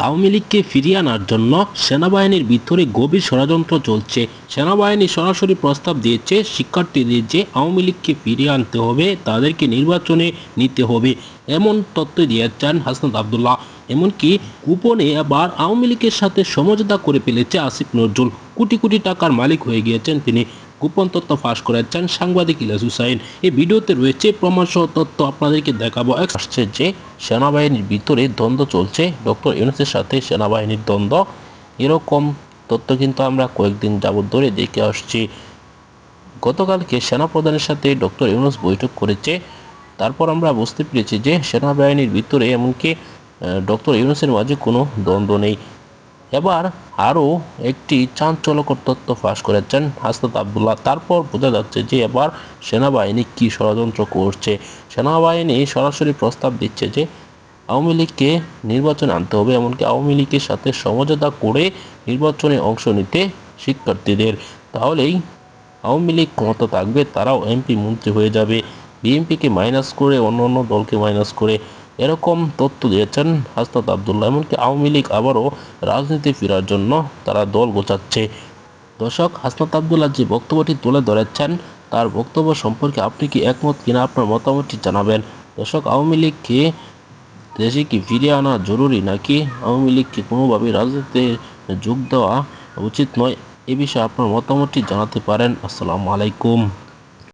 আওয়ামী লীগকে ফিরিয়ে আনার জন্য সেনাবাহিনীর ভিতরে গভীর ষড়যন্ত্র চলছে। সেনাবাহিনী সরাসরি প্রস্তাব দিয়েছে, শিক্ষার্থীদের যে আওয়ামী লীগকে ফিরিয়ে আনতে হবে, তাদেরকে নির্বাচনে নিতে হবে। এমন তথ্য দিয়েছেন হাসনাত আবদুল্লাহ। এমনকি গোপনে আবার আওয়ামী লীগের সাথে সমঝোতা করে ফেলেছে আসিফ নজরুল। কোটি কোটি টাকার মালিক হয়ে গিয়েছেন তিনি। গোপন তথ্য ফাঁস করেছেন সাংবাদিক ইলিয়াস হুসাইন। এই ভিডিওতে রয়েছে প্রমাণসহ তথ্য। আপনাদেরকে দেখাবো এক আসছে যে সেনাবাহিনীর ভিতরে দ্বন্দ্ব চলছে। ডক্টর ইউনুসের সাথে সেনাবাহিনীর দ্বন্দ্ব। এরকম তথ্য কিন্তু আমরা কয়েকদিন যাবত ধরে দেখে আসছি। গতকালকে সেনাপ্রধানের সাথে ডক্টর ইউনুস বৈঠক করেছে। তারপর আমরা বুঝতে পেরেছি যে সেনাবাহিনীর ভিতরে এমনকি ডক্টর ইউনুসের মাঝে কোনো দ্বন্দ্ব নেই। এবার আরও একটি চাঞ্চল্যকর তথ্য ফাঁস করেছেন হাসনাত আবদুল্লাহ। তারপর বোঝা যাচ্ছে যে এবার সেনাবাহিনী কী ষড়যন্ত্র করছে। সেনাবাহিনী সরাসরি প্রস্তাব দিচ্ছে যে আওয়ামী লীগকে নির্বাচনে আনতে হবে, এমনকি আওয়ামী লীগের সাথে সমঝোতা করে নির্বাচনে অংশ নিতে শিক্ষার্থীদের। তাহলেই আওয়ামী লীগ ক্ষমতা থাকবে, তারাও এমপি মন্ত্রী হয়ে যাবে। বিএনপিকে মাইনাস করে অন্য অন্য দলকে মাইনাস করে এরকম তথ্য দিয়েছেন হাসনাত আবদুল্লাহ। এমনকি আওয়ামী লীগ আবারও রাজনীতি ফেরার জন্য তারা দল গোছাচ্ছে। দর্শক, হাসনাত আবদুল্লাহ যে বক্তব্যটি তুলে ধরেছেন, তার বক্তব্য সম্পর্কে আপনি কি একমত কিনা আপনার মতামতটি জানাবেন। দর্শক, আওয়ামী লীগকে দেশে কি ফিরিয়ে আনা জরুরি নাকি আওয়ামী লীগকে কোনোভাবে রাজনীতিতে যোগ দেওয়া উচিত নয়, এ বিষয়ে আপনার মতামতটি জানাতে পারেন। আসসালামু আলাইকুম।